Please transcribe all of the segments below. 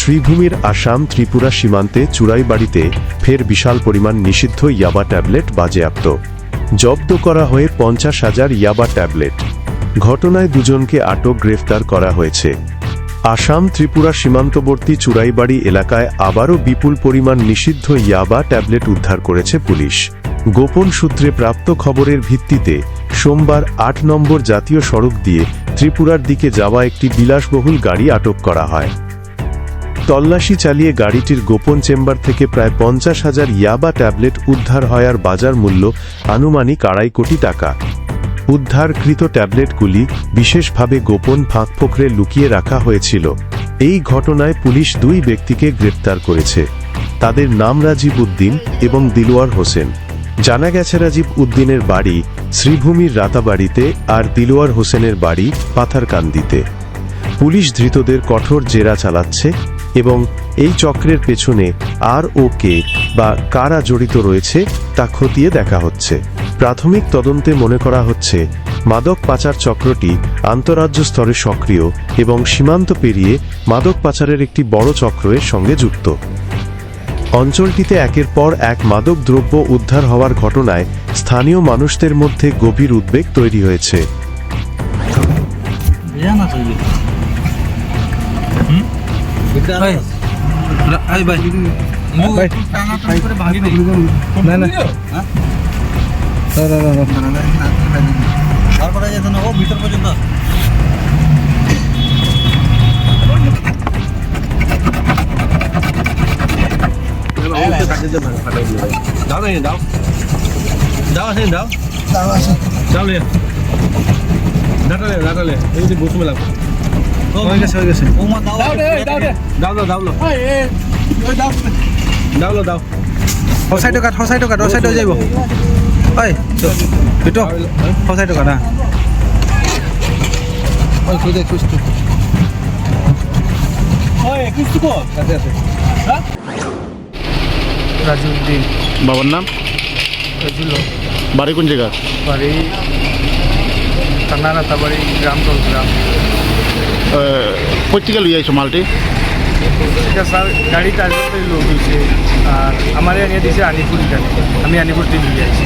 শ্রীভূমির আসাম ত্রিপুরা সীমান্তে চুরাইবাড়িতে ফের বিশাল পরিমাণ নিষিদ্ধ ইয়াবা ট্যাবলেট বাজেয়াপ্ত। জব্দ করা হয়ে পঞ্চাশ হাজার ইয়াবা ট্যাবলেট। ঘটনায় দুজনকে আটক গ্রেফতার করা হয়েছে। আসাম ত্রিপুরা সীমান্তবর্তী চুরাইবাড়ি এলাকায় আবারও বিপুল পরিমাণ নিষিদ্ধ ইয়াবা ট্যাবলেট উদ্ধার করেছে পুলিশ। গোপন সূত্রে প্রাপ্ত খবরের ভিত্তিতে সোমবার আট নম্বর জাতীয় সড়ক দিয়ে ত্রিপুরার দিকে যাওয়া একটি বিলাসবহুল গাড়ি আটক করা হয়। তল্লাশি চালিয়ে গাড়িটির গোপন চেম্বার থেকে প্রায় পঞ্চাশ হাজার ইয়াবা ট্যাবলেট উদ্ধার হয় আর বাজার মূল্য আনুমানিক আড়াই কোটি টাকা। উদ্ধারকৃত ট্যাবলেটগুলি বিশেষভাবে গোপন ফাঁক ফাঁকফোকরে লুকিয়ে রাখা হয়েছিল। এই ঘটনায় পুলিশ দুই ব্যক্তিকে গ্রেপ্তার করেছে। তাদের নাম রাজীব উদ্দিন এবং দিলওয়ার হোসেন। জানা গেছে রাজীব উদ্দিনের বাড়ি শ্রীভূমির রাতাবাড়িতে আর দিলওয়ার হোসেনের বাড়ি পাথারকান্দিতে। পুলিশ ধৃতদের কঠোর জেরা চালাচ্ছে এবং এই চক্রের পেছনে আর ও কে বা কারা জড়িত রয়েছে তা খতিয়ে দেখা হচ্ছে। প্রাথমিক তদন্তে মনে করা হচ্ছে, মাদক পাচার চক্রটি আন্তরাজ্য স্তরে সক্রিয় এবং সীমান্ত পেরিয়ে মাদক পাচারের একটি বড় চক্রের সঙ্গে যুক্ত। অঞ্চলটিতে একের পর এক মাদক দ্রব্য উদ্ধার হওয়ার ঘটনায় স্থানীয় মানুষদের মধ্যে গভীর উদ্বেগ তৈরি হয়েছে। Jangan ya, jangan. Jangan sih, jangan. Jangan sih. Jangan ya. Datar ya, datar ya. Ini di bus melakukan. হয়ে গেছে হয়ে গেছে। দাও দাও দাও দাও দাও দাও সচাইটো কাট সচাইটো কাট টকা যাব ঐ বিটু সচাইটো কাট ঐ খুই দে খুইছো ঐ খুইছো কো। কাতে আছে হ্যাঁ? রাজুদ্দিন। বাবার নাম? রাজুল। বাড়ি কোন জায়গা? বাড়ি টাঙ্গানা তাবাড়ি গ্রাম গ্রাম। পত্রিকা লই আইছো মালটি? এটা স্যার গাড়ি টার্গেটে লোক হয়েছে আর আমার এনে আনিপুর এখানে আমি আনিপুর টিম নিয়ে আইছি।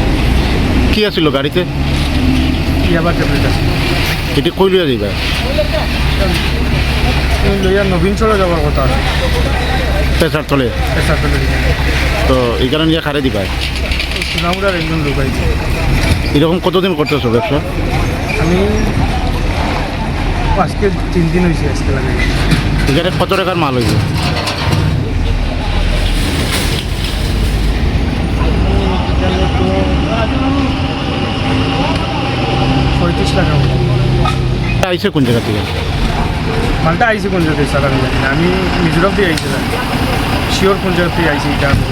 কি আছিল গাড়িতে? কি আবার ট্যাবলেট আছে? এটি কই লইয়া যাইবা লইয়া নবীন চলে যাওয়ার কথা। আছে প্রেসার তলে পেশা চলে তো এইখানে নিয়ে খারে দিবা। সুনামুরার একজন লোক আইছে এরকম কতদিন করতেছো ব্যবসা আমি আজকে তিন দিন হয়েছে আজকে লাগে। এখানে কত টাকার মাল হইবে পঁয়ত্রিশ টাকা মতো। কোন জায়গা থেকে মালটা আইসি কোন জায়গায় স্যার আমি জানি না আমি মিজোরাম দিয়ে আইছিলাম শিওর কোন জায়গা থেকে আইসি এটা আমি।